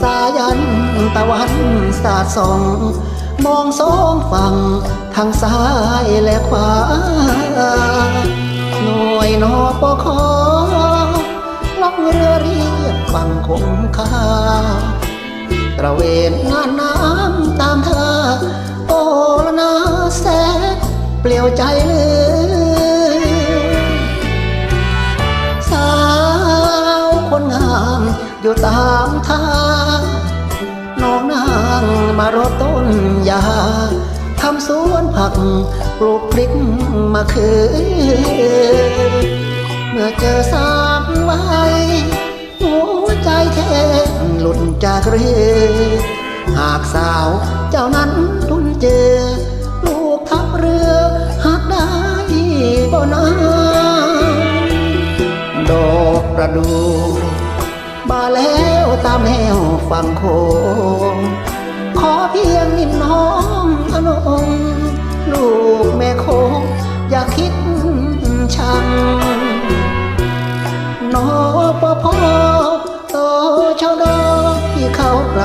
สายันตะวันสาดส่อง มองสองฝั่งทางซ้ายและขวา หน่วยนอปคอล่องเรือเรียบฝั่งคงคาตระเวนงานน้ำตามท่าโอละนาแสนเปลี่ยวใจเลยสาวคนงาม อยู่ตามทางน้องนางมารดต้นยาทำสวนผักปลูกพริกมะเขือเมื่อเจอสามวัยหัวใจแทบหลุดจากเรือหากสาวเจ้านั้นทุนเจอ ลูกทับเรือหากได้บ่นาดอกประดู บาแล้วตามแนวฝั่งโคงขอเพียงนิดน้องอนงลูกแม่โคงอย่าคิดชังนอปพอโตชาวดอที่เขาไกล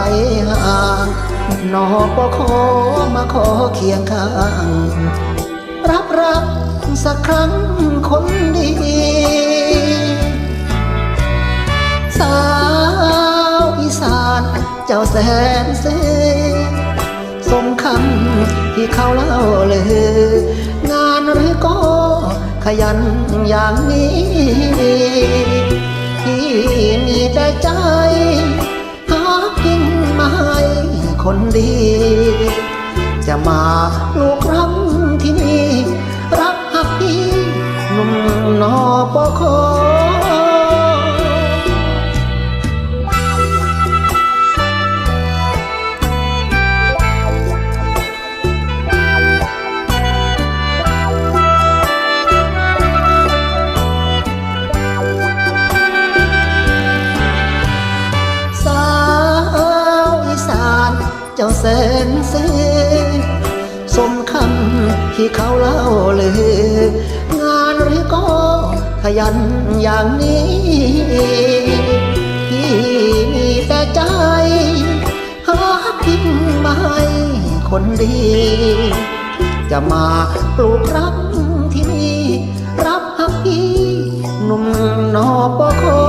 ห่างนอปขอมาขอเคียงข้าง รับรักสักครั้งคนดี สาวอีสาน เจ้าแสนเสสมคำที่เขาเล่าเลย งานหรือก็ขยันอย่างนี้ที่มีแต่ใจ หากินมาให้คนดี จะมาลูกรักที่นี่ รักหักพี่หนุ่มนอปคอ เจ้าแสนเสสมคำที่เขาเล่าเลย งานหรือก็ขยันอย่างนี้ที่มีแต่ใจ หาพิงมาให้คนดี จะมาปลูกรักที่นี่ รับหักพี่หนุ่มนอปคอ